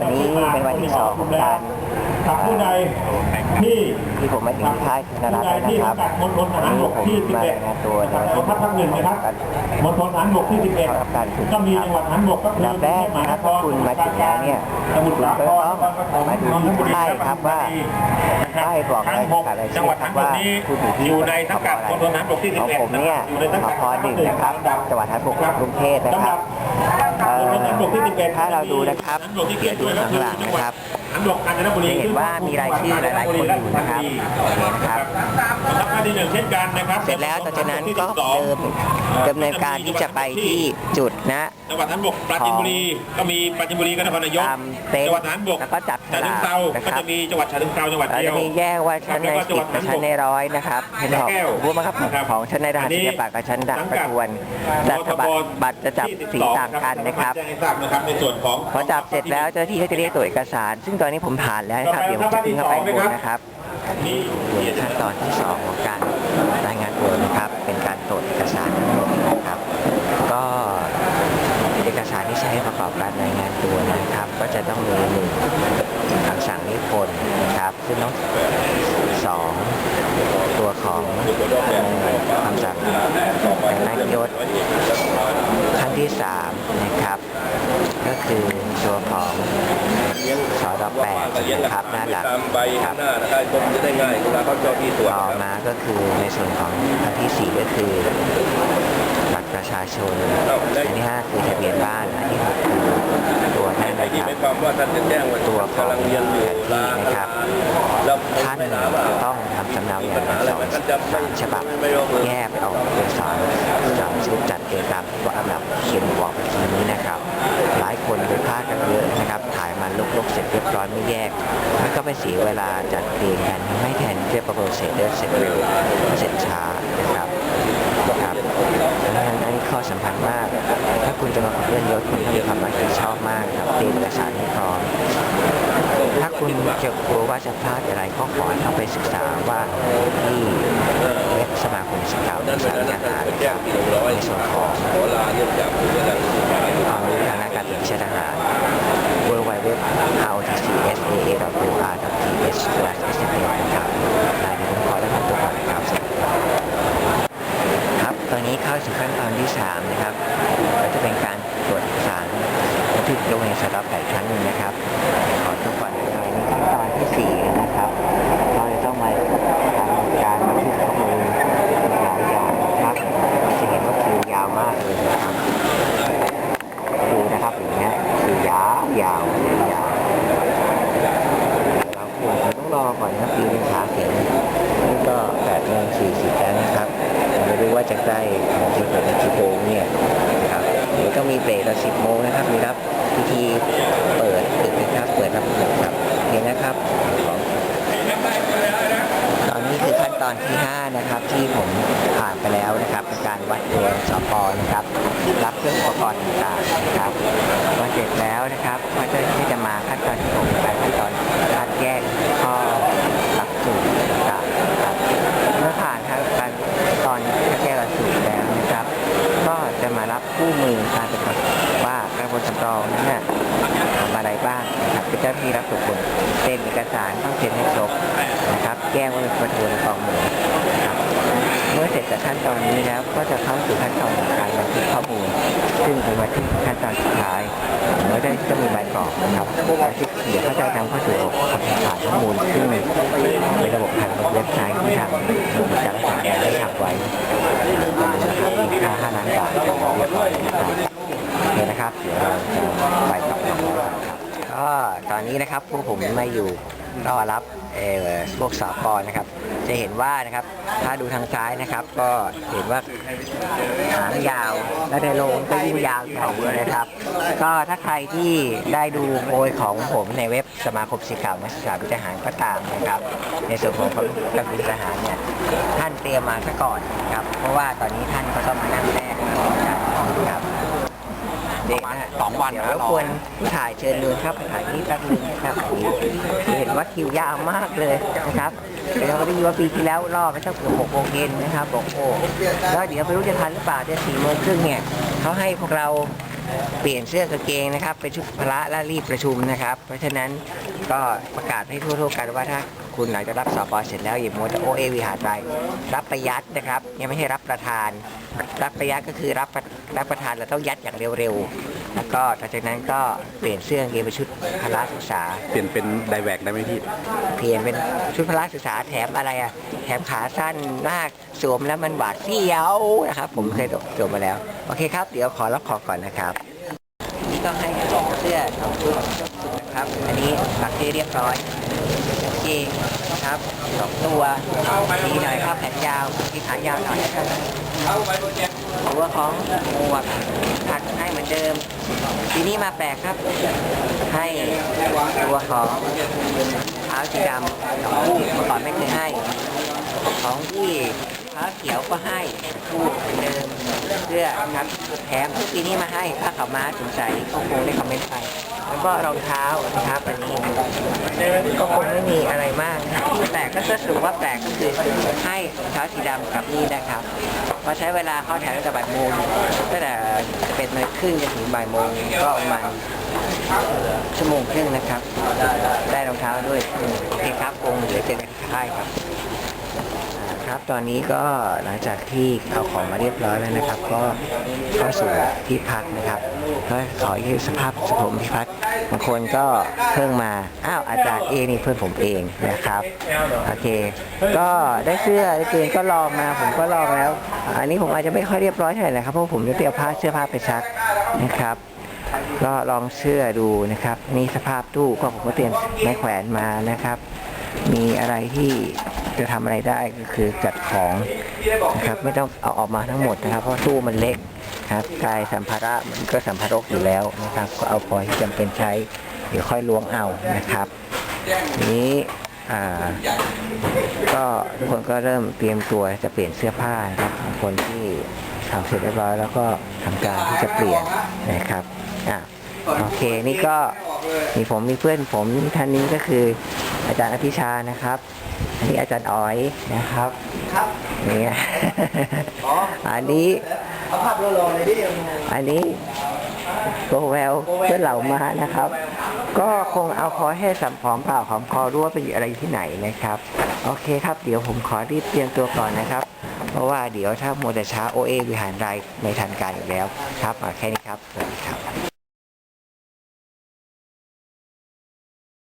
วันนี้เป็นวันที่สองของการกับผู้ใดที่ที่ผมมาถึงค่ายธนรัตน์แล้วที่นะครับสังกัดมณฑลทหารบกที่วันนี้ผมมารายงานตัวใน11กองทัพภาคหนึ่งนะครับมณฑลทหารบกที่เข้ารับการฝึก11ก็มีจังหวัดทหารบกก็คือลำแรกนะครับถ้าคุณมาถึงแล้วเนี่ยสมุทรสาครคุณก็ต้องมาดูที่ค่ายครับว่าค่ายบอกอะไรทั้งหกกับอะไรจังหวัดทั้งหมดนี้คุณอยู่ที่อยู่ในสังกัดมณฑลทหารบกที่ของ11ผมเนี่ยอยู่ในสังขกัดพหนึ่งนะครับจังหวัดทหารบกกรุงเทพนะครับ เอ่อมณฑลทหารบกที่11ถ้าเราดูนะครับทหารบกที่เขียนดูด้วยก็ข้างคือหลังจังหนะวัดครับ ทหารบกกาญจนบุรีจะเห็นว่ามีรายชื่อหลาย ๆ คนอยู่นะครับนี่นะครับทัพภาคที่หนึ่งเช่นกันนะครับเสร็จแล้วต่อจากนั้นก็เดินดำเนินการที่จะไปที่จุดนะจังหวัดทหารบกปราจีนบุรีก็มีปราจีนบุรีกับนครนายกตามเต็นท์จังหวัดทหารบกแล้วก็จับฉฉะลากเชิงเทรานะคก็รับจะมีจังหวัดฉะเชิงเทราจังหวัดเราเดียจะวมีแยกว่าชั้นในสิบกับชั้นในร้อยนะครับเป็นของผู้บังคับของชั้นในทหารศิลปะกับชั้นดาบประทวนแต่บัตรบัตรจะจับสีต่างกันนะครับแจ้งให้ทราบนะครับในส่วนของพอจับเสร็จแล้วเจ้าหน้าที่ก็จะเรียกตรวจเอกสาร ซึ่งตอนนี้ผมผ่านแล้วนะครับ เดี๋ยวผมจะขึ้นเข้าไปบนนะครับนี่ขั้นตอนที่สองของการรายงานตัวนะครับ เป็นการตรวจเอกสารทั้งหมดนะครับ ก็เอกสารที่ใช้ประกอบการรายงานตัวนะครับ ก็จะต้องมีหนึ่งคำสั่งนิพนธ์นะครับซึ่งต้องสองตัวของเอ่อคำสั่งแต่งตั้งยศขั้นที่สามนะครับ ก็คือตัวของ สอดแปดนะครับหน้าหลักตามใบครัข้างหน้านะครับคนจะได้ง่ายเวลาเขาเจ้าที่ตรวจต่อครับมาก็คือในส่วนของอันที่สี่ก็คือบัตรประชาชนอันที่ห้าคือทะเบียนบ้านอันที่หกคือตัวท่านไอ้นะที่ครัไม่บความว่าท่านจะแจ้งว่าตัวของกำลังเรียนอยู่ลานะครับแล้วท่านไม่ลาจะว่าต้องทำสำเนาอย่างปัญน้หาอยอะไรสองมันจะไม่สามฉบับไม่ร้องเลยแยกไปออกเป็นสอง ไปเสียเวลาจัดเรียงกันทำให้แทนเรียบประโปรเสร็จเสร็จเร็วเสร็จช้านะครับครับดังนั้นอันนี้ข้อสำคัญมาก ถ้าคุณจะมาขับเลื่อนยศคุณต้องมีความรับผิดชอบมากครับเตรียมเอกสารให้พร้อมถ้าคุณจะกลัวว่าจะพลาดอะไรก็ขอเข้าไปศึกษาว่าที่เว็บสมาคมสเกานั่ที่นเป็นสานั้นรท่านทหารไปแจ้งที่หนึ่งร้อยในส่วนของขอลาเนื่องจากผู้กำลังความรู้ทางด้านการเป็นชาทหาร w w w o t c s a w r t h s s m นะครับรายนี้ขอแล้วครับตัวก่อนนะครับ ครับ ตอนนี้เข้าสู่ขั้นตอนที่ 3 นะครับ ก็จะเป็นการตรวจเอกสารบันทึกลงในสต็อกแปดครั้งหนึ่งนะครับ ขอทุกคนนะครับในขั้นตอนที่ 4 นะครับ เราจะต้องมาทำการบันทึกข้อมูลหลายอย่างนะครับจะเห็นว่าคิวยาวมากเลยนะครับดูนะครับอย่างเงี้ยคิวยาวยาวยาวเราควรจะต้องรอก่อนนะปีนึงขาเข็มนี่ก็8โมง40แล้วนะครับผมไม่รู้ว่าจะ ใกล้จะเปิดในกี่โมงเนี่ยนะครับเดี๋ยวต้องมีเบรกตอน10โมงนะครับมีรับพิธีเปิดตึกนะครับเปิดรับครับเห็นนะครับของตอนนี้คือขั้นตอนที่ 5 นะครับที่ผมผ่านไปแล้วนะครับการวัดตัวสปนะครับรับเครื่องอุปกรณ์ต่างๆนะครับพอเสร็จแล้วนะครับก็จะที่จะมาขั้นตอนที่6เป็นขั้นตอนคัดแยก จากขั้นตอนนี้แล้วก็จะเข้าสู่ขั้นตอนของการบันทึกข้อมูล ซึ่งเป็นบันทึกขั้นตอนสุดท้ายเมื่อได้จะมีใบกรอกนะครับบันทึกเดี๋ยวเขาจะนำเข้าสู่ระบบคอมพิตอร์ข้อมูลซึ่งเป็นระบบผ่านเว็บไซต์ที่ทางกรมการทหารได้ทำไว้นะครับมีค่า5ล้านบาทเป็นที่เรียบร้อยนะครับโอเคนะครับเดี๋ยวเราจะไปกับน้องครับก็ตอนนี้นะครับพวกผมมาอยู่รอรับ พวกสอปอนะครับ จะเห็นว่านะครับ ถ้าดูทางซ้ายนะครับ ก็เห็นว่าหางยาว และในโรงก็ยิ่งยาวใหญ่เลยนะครับ ก็ถ้าใครที่ได้ดูโพยของผมในเว็บสมาคมศิษย์เก่านักศึกษาวิทยาหารก็ตามนะครับ ในส่วนของการบินทหารเนี่ยท่านเตรียมมาซะก่อนนะครับ เพราะว่าตอนนี้ท่านก็ต้องมานั่งแรกนะครับ เด็กนะสองวันเดี๋ยวรบกวนผู้ถ่ายเชิญเดินครับถ่ายที่แป๊บนึงนะครับเห็นว่าคิวยาวมากเลยนะครับเดี๋ยวเราก็ได้ยินว่าปีที่แล้วรอบไปสักเกือบหกโมงเย็นนะครับบอกโอ้แล้วเดี๋ยวไม่รู้จะทันหรือเปล่าเดี๋ยวสี่โมงครึ่งเนี่ยเขาให้พวกเราเปลี่ยนเสื้อกางเกงนะครับเป็นชุดพละและรีบประชุมนะครับ เพราะฉะนั้นก็ประกาศให้ทั่วๆกันว่าถ้า คุณหลังจากรับสอบเสร็จแล้วอย่ามัวแต่โอเอวิหารไปรับประยัดนะครับยังไม่ใช่รับประทาน รับประยัดก็คือรับประรับประทานเราต้องยัดอย่างเร็วๆ แล้วก็หลังจากนั้นก็เปลี่ยนเสื้อกางเกงเป็นชุดพละศึกษา เปลี่ยนเป็นไดแวกได้ไหมพี่ เปลี่ยนเป็นชุดพละศึกษาแถมอะไรอะแถมขาสั้นมากสวมแล้วมันหวาดเสียวนะครับ ผมเคยสวมมาแล้ว โอเคครับ เดี๋ยวขอรับของก่อนนะครับนี่ก็ให้สองเสื้อสองชุดนะครับ อันนี้ปักที่เรียบร้อยกาง เกงนะครับสองตัวดีหน่อยครับแขนยาวทีขายาวหน่อยครับตัวของหมวกพักให้เหมือนเดิม ทีนี้มาแปลกครับ ให้ตัวของเท้าสีดำสองคู่เมื่อก่อนไม่เคยให้ ของที่ เท้าเขียวก็ให้คู่เหมือนเดิมเสื้อครับแถมทุกปีนี้มาให้ผ้าขาวม้าสงสัยก็คงได้คอมเมนต์ไปแล้วก็รองเท้านะครับอันนี้ก็คงไม่มีอะไรมากนะที่แปลกก็สรุปว่าแปลกก็คือให้รองเท้าสีดำกับนี่นะครับพอใช้เวลาเข้าแถวตั้งแต่บ่ายโมงตั้งแต่เป็นโมงครึ่งจนถึงบ่ายโมงก็ประมาณชั่วโมงครึ่งนะครับ ได้รองเท้าด้วยโอเคครับคงเดี๋ยวเจอกันที่ค่ายครับ ครับตอนนี้ก็หลังจากที่เอาของมาเรียบร้อยแล้วนะครับ ก็เข้าสู่ที่พักนะครับก็ขอยืสภาพสผมที่พักบางคนก็เพิ่งมาอ้าวอาจารย์เอนี่เพื่อนผมเองนะครับโอเค ก็ได้เสื้อได้เกงก็ลองมาผมก็ลองแล้ว อันนี้ผมอาจจะไม่ค่อยเรียบร้อยเท่าไหร่นะครับเพราะผมจะเตรียมผ้าเสื้อผ้าไปซักนะครับก็ลองเชื่อดูนะครับ นี่สภาพตู้ก็ผมก็เตรียมไม้แขวนมานะครับ มีอะไรที่จะทำอะไรได้ก็คือจัดของนะครับไม่ต้องเอาออกมาทั้งหมดนะครับ เพราะตู้มันเล็กครับกายสัมภาระมันก็สัมภารกอยู่แล้วนะครับ ก็เอาพอที่จำเป็นใช้เดี๋ยวค่อยล้วงเอานะครับ นี้อ่าก็ทุกคนก็เริ่มเตรียมตัวจะเปลี่ยนเสื้อผ้านะครับบางคนที่ทำเสร็จเรียบร้อยแล้วก็ทำการที่จะเปลี่ยนนะครับอะโอเคนี่ก็ มีผมมีเพื่อนผมท่านนี้ก็คือ อาจารย์อภิชานะครับอันนี้อาจารย์อ๋อยนะครับนี่อันนี้อันนี้โกแววเพื่อนเหล่ามานะครับ ก็คงเอาคอให้สัมผอมเปล่าหอมคอรู้ว่าไปอยู่อะไรที่ไหนนะครับ โอเคครับ เดี๋ยวผมขอรีบเตรียมตัวก่อนนะครับ เพราะว่าเดี๋ยวถ้าโมวแต่ช้าโอเอวิหารไรไม่ทันการอีกแล้วครับอะแค่นี้ครับสวัสดีครับ